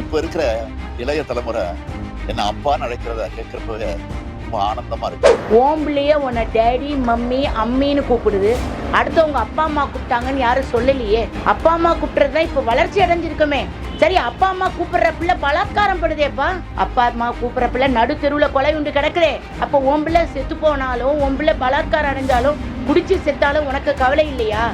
இப்ப இருக்கிற இளைய தலைமுறை என்ன அப்பான்னு அழைக்கிறத கேட்கறப்பவே ரொம்ப ஆனந்தமா இருக்கு. ஓம்புலையே உன்னை டேடி மம்மி அம்மின்னு கூப்பிடுது. அடுத்தவங்க அப்பா அம்மா கூப்பிட்டாங்கன்னு யாரும் சொல்லலையே. அப்பா அம்மா கூப்பிடுறது தான் இப்போ வளர்ச்சி அடைஞ்சிருக்குமே. சரி அப்பா அம்மா கூப்பிடுற பிள்ளை பலாத்காரம் படுதேப்பா. அப்பா அம்மா கூப்பிடுற பிள்ளை நடு தெருவில் கொலை உண்டு கிடக்குதே. அப்போ உன் பிள்ளை செத்து போனாலும் உன் பிள்ளை பலாத்காரம் அடைஞ்சாலும் குடிச்சு செத்தாலும் உனக்கு கவலை இல்லையா?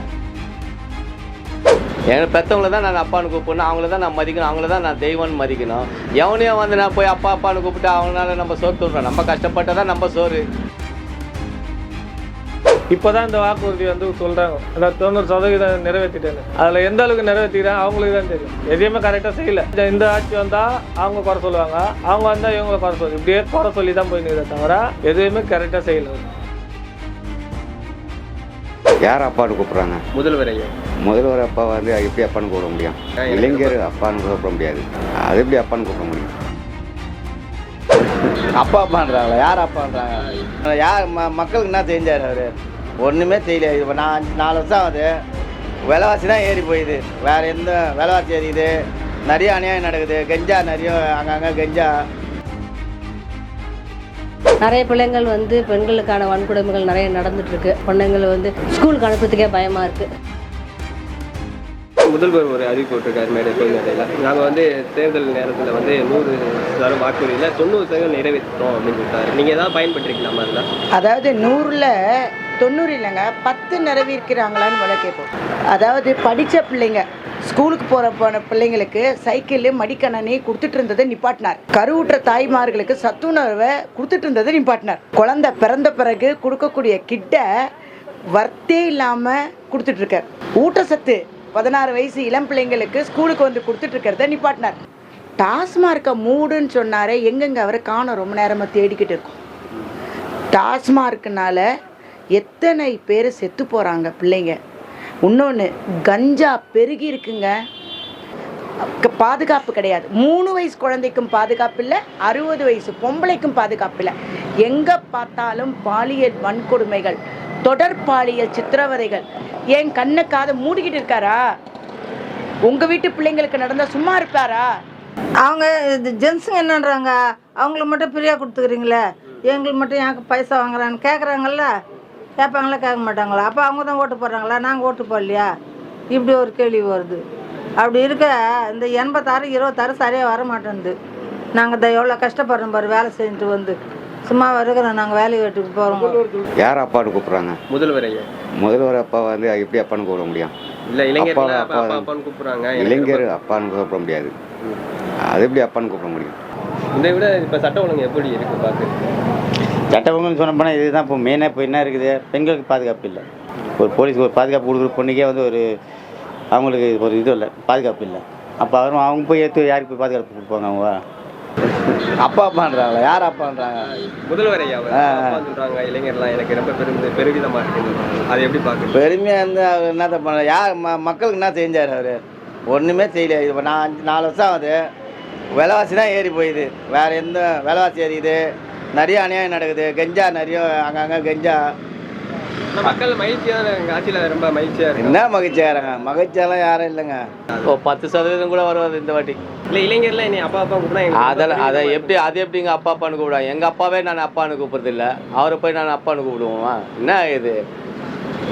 ஏன்னா பெற்றவங்கள தான் நான் அப்பான்னு கூப்பிடணும். அவங்கள தான் நான் மதிக்கணும். அவங்கள தான் நான் தெய்வம்னு மதிக்கணும். எவனையும் வந்து நான் போய் அப்பா அப்பான்னு கூப்பிட்டு அவனால நம்ம சோறு தூடுறோம் நம்ம கஷ்டப்பட்டால் நம்ம சோறு. இப்போ தான் இந்த வாக்குறுதி வந்து சொல்கிறாங்க நான் தொண்ணூறு சதவீதம் நிறைவேற்றிட்டேன்னு அதில் எந்த அளவுக்கு நிறைவேற்றிக்கிறேன் அவங்களுக்கு தான் தெரியும். எதையுமே கரெக்டாக செய்யலை. இந்த- இந்த ஆட்சி வந்தால் அவங்க குறை சொல்லுவாங்க. அவங்க வந்தால் இவங்களை குறை சொல்லுவாங்க இப்படியே குறை சொல்லி தான் போய் நிற்கிறத தவிர எதுவுமே கரெக்டாக செய்யலை. யார் அப்பான்னு கூப்பிட்றாங்க? முதல்வர் ஐயா முதல்வர் அப்பா வந்து எப்படி அப்பான்னு கூப்பிட முடியும்? இளைஞர் அப்பான்னு கூப்பிட முடியாது. அது எப்படி அப்பான்னு கூப்பிட முடியும்? அப்பா அப்பான்றாங்களா? யார் அப்பான்றாங்க? யார் ம மக்களுக்கு என்ன செஞ்சார் அவர்? ஒன்றுமே தெரியல. இப்போ நான் நாலு வருஷம் ஆகுது. விலைவாசி தான் ஏறி போயிடுது வேறு எந்த விலைவாசி ஏறிக்குது நிறைய அநியாயம் நடக்குது. கெஞ்சா நிறைய அங்கங்கே கெஞ்சா. நிறைய பிள்ளைங்கள் வந்து பெண்களுக்கான வன்கொடுமைகள் நிறைய நடந்துட்டு இருக்கு பொண்ணுங்களை வந்து ஸ்கூலுக்கு அனுப்புறதுக்கே பயமா இருக்கு. முதல்வர் ஒரு அறிவிப்பு விட்டுருக்காரு மேடை கோயில் மேடையில் நாங்கள் வந்து தேர்தல் நேரத்தில் வந்து நூறு சதவீதம் வாக்குறுதியில் தொண்ணூறு சதவீதம் நிறைவேற்றோம் அப்படின்னு சொல்லிட்டாரு. நீங்கள் ஏதாவது பயன்பட்டுருக்கலாமா அதில் அதாவது நூறில் தொண்ணூறு இல்லைங்க பத்து நிறைவேற்கிறாங்களான்னு முதல்ல கேட்போம் அதாவது படித்த பிள்ளைங்க ஸ்கூலுக்கு போகிற போன பிள்ளைங்களுக்கு சைக்கிள் மடிக்கணனி கொடுத்துட்டு இருந்ததை நிப்பாட்டினார். கருவுற்ற தாய்மார்களுக்கு சத்துணர்வை கொடுத்துட்டு இருந்ததை நிப்பாட்டினார். குழந்தை பிறந்த பிறகு கொடுக்கக்கூடிய கிட்ட வர்த்தே இல்லாமல் கொடுத்துட்ருக்கார் ஊட்டச்சத்து பதினாறு வயசு இளம் பிள்ளைங்களுக்கு ஸ்கூலுக்கு வந்து கொடுத்துட்டு இருக்கிறத நிப்பாட்டினார். டாஸ்மார்க்கை மூடுன்னு சொன்னாரே எங்கெங்க அவரை காணோம்? ரொம்ப நேரமாக தேடிக்கிட்டு இருக்கோம். டாஸ்மார்க்குனால எத்தனை பேர் செத்து போகிறாங்க பிள்ளைங்க? இன்னொன்று கஞ்சா பெருகி இருக்குங்க. பாதுகாப்பு கிடையாது. மூணு வயசு குழந்தைக்கும் பாதுகாப்பு இல்லை அறுபது வயசு பொம்பளைக்கும் பாதுகாப்பு இல்லை. எங்கே பார்த்தாலும் பாலியல் வன்கொடுமைகள் தொடர் பாலியல் சித்திரவதைகள். ஏன் கண்ணை காதை மூடிக்கிட்டு இருக்காரா? உங்கள் வீட்டு பிள்ளைங்களுக்கு நடந்தால் சும்மா இருப்பாரா? அவங்க இது ஜென்ஸுங்க என்னன்றாங்க? அவங்களுக்கு மட்டும் ஃப்ரீயாக கொடுத்துக்கிறீங்களே? எங்களுக்கு மட்டும் ஏன் பைசா வாங்குறான்னு கேட்குறாங்கல்ல கேட்பாங்களா கேட்க மாட்டாங்களா? அப்போ அவங்க தான் ஓட்டு போடுறாங்களா? நாங்கள் ஓட்டு போடலையா? இப்படி ஒரு கேள்வி வருது. அப்படி இருக்க இந்த எண்பத்தாறு இருபத்தாறு சரியாக வர மாட்டேங்குது நாங்கள் இந்த எவ்வளோ கஷ்டப்படுறோம் பாரு வேலை செஞ்சுட்டு வந்து. சும்மா இருக்கிறோம் நாங்கள் வேலை வீட்டுக்கு போகிறோம் யார் அப்பான்னு கூப்பிட்றாங்க? முதல்வர் ஐயா. முதல்வர் அப்பா வந்து எப்படி அப்பான்னு கூப்பிட முடியும்? இல்லை இளைஞர்கள் அப்பா, அப்பா அப்பா. அப்பான்னு கூப்பிட்றாங்க. இளைஞர் அப்பான்னு கூப்பிட முடியாது. அது எப்படி அப்பான்னு கூப்பிட முடியும்? இதை விட இப்போ சட்ட ஒழுங்கு எப்படி இருக்கு பார்த்து சட்டவங்கன்னு சொன்ன போனால் இதுதான். இப்போ மெயினாக இப்போ என்ன இருக்குது? பெண்களுக்கு பாதுகாப்பு இல்லை. ஒரு போலீஸ் ஒரு பாதுகாப்பு கொடுக்குற பொண்ணுக்கே வந்து ஒரு அவங்களுக்கு ஒரு இது இல்லை. பாதுகாப்பு இல்லை. அப்போ அவரும் அவங்க போய் ஏற்று யாருக்கு போய் பாதுகாப்பு கொடுப்பாங்க அவங்க? அப்பா அப்பான்றாங்களா? யார் அப்பான்றாங்க? முதல்வர் ஐயா சொல்கிறாங்க இளைஞர்லாம் எனக்கு ரொம்ப பெருமை பெருவிதமாக இருக்குது அதை எப்படி பார்க்குறது பெருமையாக இருந்து அவர் என்னத்த பண்ண யார் ம மக்களுக்கு என்ன செஞ்சார் அவர்? ஒன்றுமே செய்யல. இப்போ நான் அஞ்சு நாலு வருஷம் ஆகுது. விலைவாசி தான் ஏறி போயிடுது வேறு எந்த விலைவாசி ஏறிக்குது நிறைய அநியாயம் நடக்குது. கெஞ்சா நிறைய அங்கங்கே கெஞ்சா. மக்கள் மகிழ்ச்சியாக எங்கள் ஆட்சியில் ரொம்ப மகிழ்ச்சியாக இருக்கு? என்ன மகிழ்ச்சியாகிறாங்க மகிழ்ச்சியெல்லாம் யாரும் இல்லைங்க. ஓ பத்து சதவீதம் கூட வருவாது இந்த வாட்டி. இல்லை இளைஞர்லாம் என்னை அப்பா அப்பா கூப்பிட்டா அதெல்லாம் அதை எப்படி அது எப்படிங்க அப்பா அப்பான்னு கூப்பிடுவாங்க? எங்கள் அப்பாவே நான் அப்பான்னு கூப்பிட்றது இல்லை அவரை போய் நான் அப்பான்னு கூப்பிடுவோமா? என்ன இது?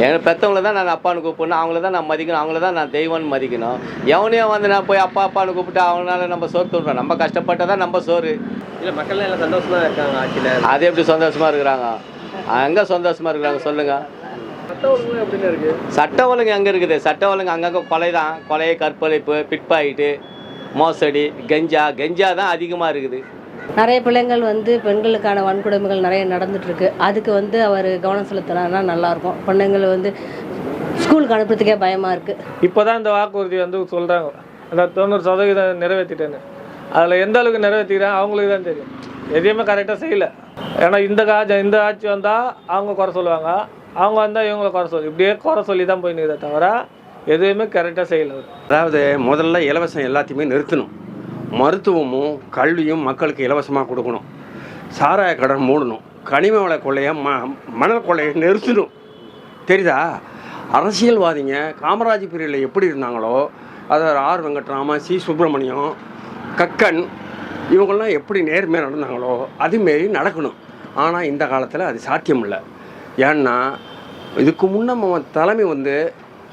எங்கள் பெற்றவங்கள தான் நான் அப்பான்னு கூப்பிடணும். அவங்கள தான் நான் மதிக்கணும். அவங்கள தான் நான் தெய்வம்னு மதிக்கணும். எவனையும் வந்து நான் போய் அப்பா அப்பான்னு கூப்பிட்டு அவங்களால நம்ம சோறு தூடுறோம். நம்ம கஷ்டப்பட்டால் தான் நம்ம சோறு. இல்லை மக்கள்லாம் எல்லாம் சந்தோஷமா இருக்காங்க ஆட்சியில். அது எப்படி சந்தோஷமாக இருக்கிறாங்க? எங்கே சந்தோஷமாக இருக்கிறாங்க? சொல்லுங்கள் சட்ட ஒழுங்கு எங்கே இருக்குது? சட்ட ஒழுங்கு அங்கங்கே கொலை தான். கொலை கற்பழிப்பு பிட்பாயிட்டு மோசடி கெஞ்சா. கெஞ்சா தான் அதிகமாக இருக்குது. நிறைய பிள்ளைங்கள் வந்து பெண்களுக்கான வன்கொடுமைகள் நிறைய நடந்துட்டு இருக்கு அதுக்கு வந்து அவர் கவனம் செலுத்தினா நல்லா இருக்கும் பொண்ணுங்களை வந்து ஸ்கூலுக்கு அனுப்புறதுக்கே பயமா இருக்கு. இப்போ தான் இந்த வாக்குறுதி வந்து சொல்கிறாங்க நான் தொண்ணூறு சதவீதம் நிறைவேற்றிட்டேன்னு அதில் எந்த அளவுக்கு நிறைவேற்றிக்கிறேன் அவங்களுக்கு தான் தெரியும். எதையுமே கரெக்டாக செய்யல. ஏன்னா இந்த காஜ இந்த ஆட்சி வந்தால் அவங்க குறை சொல்லுவாங்க. அவங்க வந்தால் இவங்கள குறை சொல்லி. இப்படியே குறை சொல்லி தான் போய் நிற்கிறத தவிர எதுவுமே கரெக்டாக செய்யல. அதாவது முதல்ல இலவசம் எல்லாத்தையுமே நிறுத்தணும். மருத்துவமும் கல்வியும் மக்களுக்கு இலவசமாக கொடுக்கணும். சாராய கடன் மூடணும். கனிம வள கொள்ளையை ம மணல் கொள்ளையை நிறுத்தணும். தெரியுதா? அரசியல்வாதிங்க காமராஜ் பீரியடில் எப்படி இருந்தாங்களோ அதை ஆர் வெங்கட்ராம சி சுப்பிரமணியம் கக்கன் இவங்கெல்லாம் எப்படி நேர்மையாக நடந்தாங்களோ அதுமாரி நடக்கணும். ஆனால் இந்த காலத்தில் அது சாத்தியம் இல்லை ஏன்னா இதுக்கு முன்ன தலைமை வந்து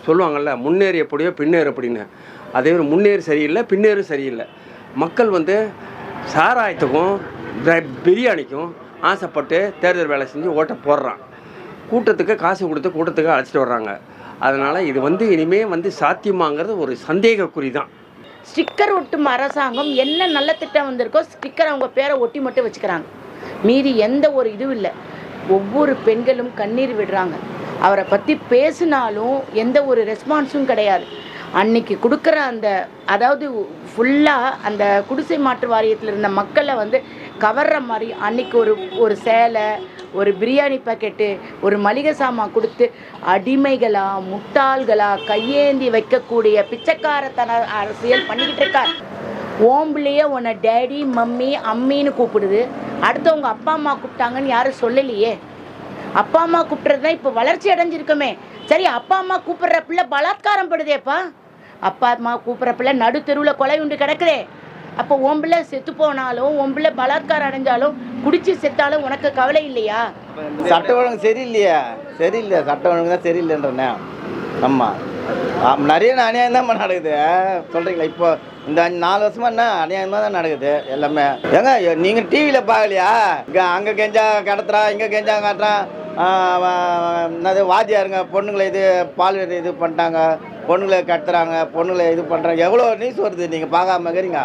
சொல்லுவாங்கள்ல முன்னேறி எப்படியோ பின்னேறு அப்படின்னு. அதே மாதிரி முன்னேறு சரியில்லை பின்னேறு சரியில்லை. மக்கள் வந்து சாராயத்துக்கும் பிரியாணிக்கும் ஆசைப்பட்டு தேர்தல் வேலை செஞ்சு ஓட்டை போடுறான். கூட்டத்துக்கு காசு கொடுத்து கூட்டத்துக்கு அழைச்சிட்டு வர்றாங்க. அதனால் இது வந்து இனிமேல் வந்து சாத்தியமாங்கிறது ஒரு சந்தேகக்குறி தான். ஸ்டிக்கர் ஒட்டும் அரசாங்கம் என்ன நல்ல திட்டம் வந்திருக்கோ ஸ்டிக்கர் அவங்க பேரை ஒட்டி மட்டும் வச்சுக்கிறாங்க. மீறி எந்த ஒரு இதுவும் இல்லை. ஒவ்வொரு பெண்களும் கண்ணீர் விடுறாங்க. அவரை பற்றி பேசினாலும் எந்த ஒரு ரெஸ்பான்ஸும் கிடையாது. அன்னைக்கு கொடுக்குற அந்த அதாவது ஃபுல்லாக அந்த குடிசை மாற்று வாரியத்தில் இருந்த மக்களை வந்து கவர்ற மாதிரி அன்னைக்கு ஒரு ஒரு சேலை ஒரு பிரியாணி பாக்கெட்டு ஒரு மளிகை சாமான் கொடுத்து அடிமைகளா முட்டாள்களா கையேந்தி வைக்கக்கூடிய பிச்சைக்காரத்தன அரசியல் பண்ணிக்கிட்டு இருக்கார். ஓம்புலேயே உன்னை டேடி மம்மி அம்மின்னு கூப்பிடுது. அடுத்தவங்க அப்பா அம்மா கூப்பிட்டாங்கன்னு யாரும் சொல்லலையே. அப்பா அம்மா கூப்பிட்றது தான் இப்போ வளர்ச்சி அடைஞ்சிருக்குமே. சரி அப்பா அம்மா கூப்பிடுற பிள்ளை பலாத்காரம் படுதேப்பா. அப்பா அம்மா கூப்பிட்ற நடு தெருவில் கொலை உண்டு கிடக்குதே. அப்போ உன் செத்து போனாலும் உன் பலாத்காரம் அடைஞ்சாலும் குடிச்சு செத்தாலும் உனக்கு கவலை இல்லையா? சட்ட ஒழுங்கு சரியில்லையா. சரியில்லையா சட்ட ஒழுங்கு தான் சரியில்லைன்றனே ஆமாம் நிறைய அநியாயம் தான் நடக்குது. சொல்கிறீங்களா இப்போ இந்த அஞ்சு நாலு வருஷமா என்ன? அநியாயமாக தான் நடக்குது எல்லாமே. ஏங்க நீங்கள் டிவியில் பார்க்கலையா? இங்கே அங்கே கெஞ்சா கடத்துறா இங்கே கெஞ்சா காட்டுறான் என்னது வாத்தியாருங்க பொண்ணுங்களை இது பால் இது பண்ணிட்டாங்க. பொண்ணுங்களை கடத்துறாங்க பொண்ணுங்களை இது பண்ணுறாங்க எவ்வளோ நியூஸ் வருது? நீங்கள் பார்க்காம இருக்கிறீங்க.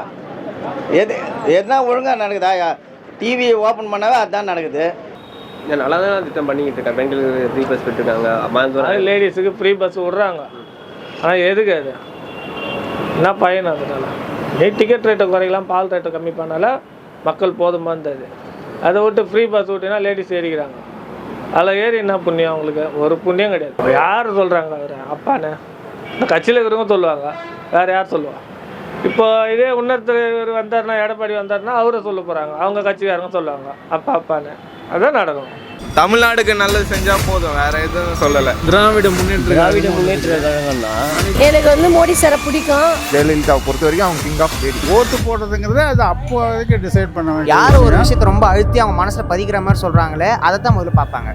எது எதுனா ஒழுங்காக நடக்குதா? டிவி ஓப்பன் பண்ணாவே அதுதான் நடக்குது. நான் நல்லா தான் திட்டம் பண்ணிக்கிட்டு இருக்கேன். பெண்களுக்கு ஃப்ரீ பஸ் விட்டுருக்காங்க. மாந்தோரம் லேடிஸுக்கு ஃப்ரீ பஸ் விட்றாங்க. ஆனால் எதுக்கு அது? என்ன பயன் அதனால? நீ டிக்கெட் ரேட்டை குறைக்கலாம் பால் ரேட்டை கம்மி பண்ணால மக்கள் போதுமா இருந்தது. அதை விட்டு ஃப்ரீ பஸ் விட்டினா லேடிஸ் ஏறிக்கிறாங்க. அதில் ஏறி என்ன புண்ணியம் அவங்களுக்கு ஒரு புண்ணியம் கிடையாது. யார் சொல்கிறாங்க அவர்? அப்பான்னு? இந்த கட்சியில் இருக்கிறவங்க சொல்லுவாங்க. வேறு யார் சொல்லுவா? இப்போ இதே இன்னொருத்தர் வந்தாருன்னா எடப்பாடி வந்தாருன்னா அவரை சொல்ல போகிறாங்க அவங்க கட்சிக்காரங்க சொல்லுவாங்க. அப்பா அப்பான்னு. அதான் நடக்கும். தமிழ்நாடுக்கு நல்லது செஞ்சா போதும். வேற எதுவும் சொல்லல. திராவிட முன்னேற்ற திராவிட முன்னேற்ற கழகம்னா? எனக்கு வந்து மோடி சாரை பிடிக்கும். ஜெயலலிதாவை பொறுத்த வரைக்கும் அவங்க கிங் ஆஃப் லேடி ஓட்டு போடுறதுங்கிறது அது அப்போதைக்கு டிசைட் பண்ண வேண்டியது யார் ஒரு விஷயத்தை ரொம்ப அழுத்தி அவங்க மனசுல பதிக்கிற மாதிரி சொல்றாங்களே அதை தான் முதல்ல பார்ப்பாங்க.